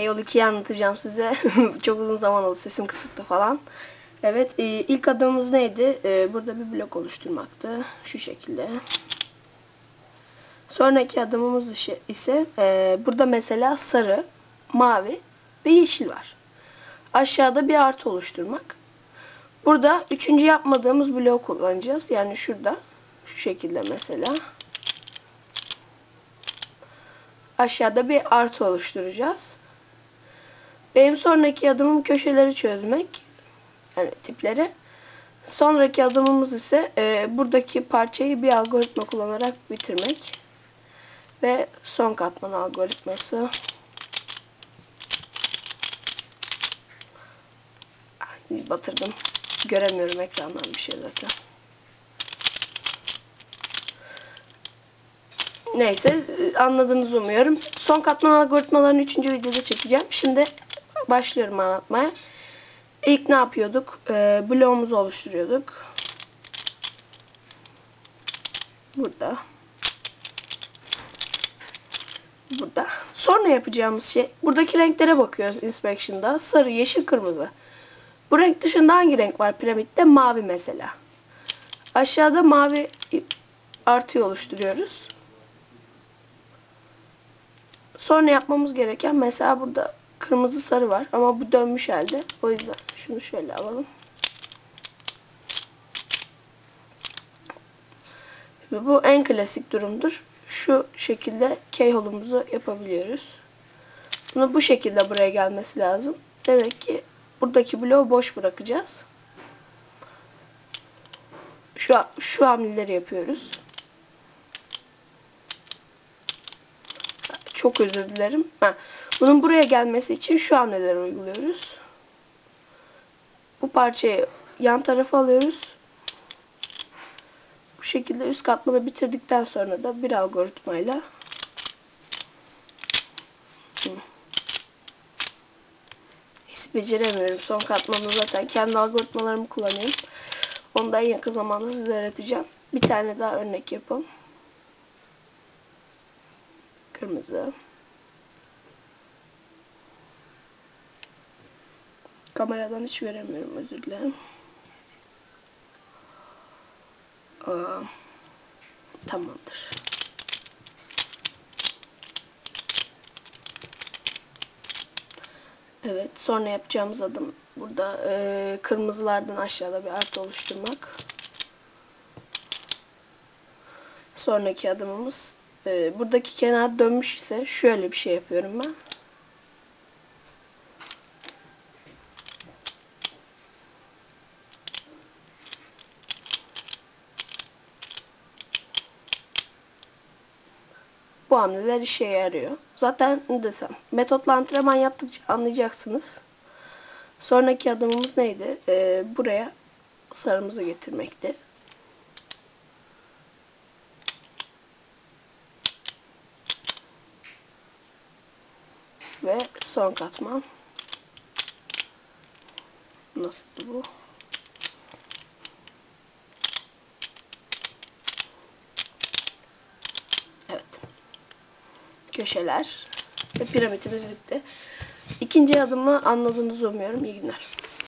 Yol 2'yi anlatacağım size. Çok uzun zaman oldu. Sesim kısıktı falan. Evet. e, ilk adımımız neydi? E, burada bir blok oluşturmaktı. Şu şekilde. Sonraki adımımız ise e, burada mesela sarı, mavi ve yeşil var. Aşağıda bir artı oluşturmak. Burada üçüncü yapmadığımız bloğu kullanacağız. Yani şurada. Şu şekilde mesela. Aşağıda bir artı oluşturacağız. Benim sonraki adımım köşeleri çözmek. Yani tipleri. Sonraki adımımız ise e, buradaki parçayı bir algoritma kullanarak bitirmek. Ve son katman algoritması. Ay, batırdım. Göremiyorum ekrandan bir şey zaten. Neyse e, anladınız umuyorum. Son katman algoritmalarını 3. videoda çekeceğim. Şimdi başlıyorum anlatmaya. İlk ne yapıyorduk? Ee, bloğumuzu oluşturuyorduk. Burada. Burada. Sonra yapacağımız şey buradaki renklere bakıyoruz inspection'da. Sarı, yeşil, kırmızı. Bu renk dışında hangi renk var piramitte? Mavi mesela. Aşağıda mavi artıyı oluşturuyoruz. Sonra yapmamız gereken mesela burada kırmızı sarı var ama bu dönmüş halde. O yüzden şunu şöyle alalım. Ve bu en klasik durumdur. Şu şekilde keyhole'umuzu yapabiliyoruz. Bunu bu şekilde buraya gelmesi lazım. Demek ki buradaki bloğu boş bırakacağız. Şu, şu hamleleri yapıyoruz. Çok özür dilerim. Ha, bunun buraya gelmesi için şu hamleleri uyguluyoruz. Bu parçayı yan tarafa alıyoruz. Bu şekilde üst katmanı bitirdikten sonra da bir algoritmayla. Hiç beceremiyorum. Son katmanı zaten kendi algoritmalarımı kullanıyorum. Onu en yakın zamanda size öğreteceğim. Bir tane daha örnek yapalım. Kırmızı. Kameradan hiç göremiyorum özür dilerim. Aa, tamamdır. Evet sonra yapacağımız adım burada e, kırmızılardan aşağıda bir artı oluşturmak. Sonraki adımımız e, buradaki kenar dönmüş ise şöyle bir şey yapıyorum ben. Bu hamleler işe yarıyor. Zaten ne desem metotla antrenman yaptıkça anlayacaksınız. Sonraki adımımız neydi? Ee, buraya sarımızı getirmekti. Ve son katman. Nasıldı bu? Evet. Köşeler ve piramitimiz bitti. İkinci adımı anladığınızı umuyorum. İyi günler.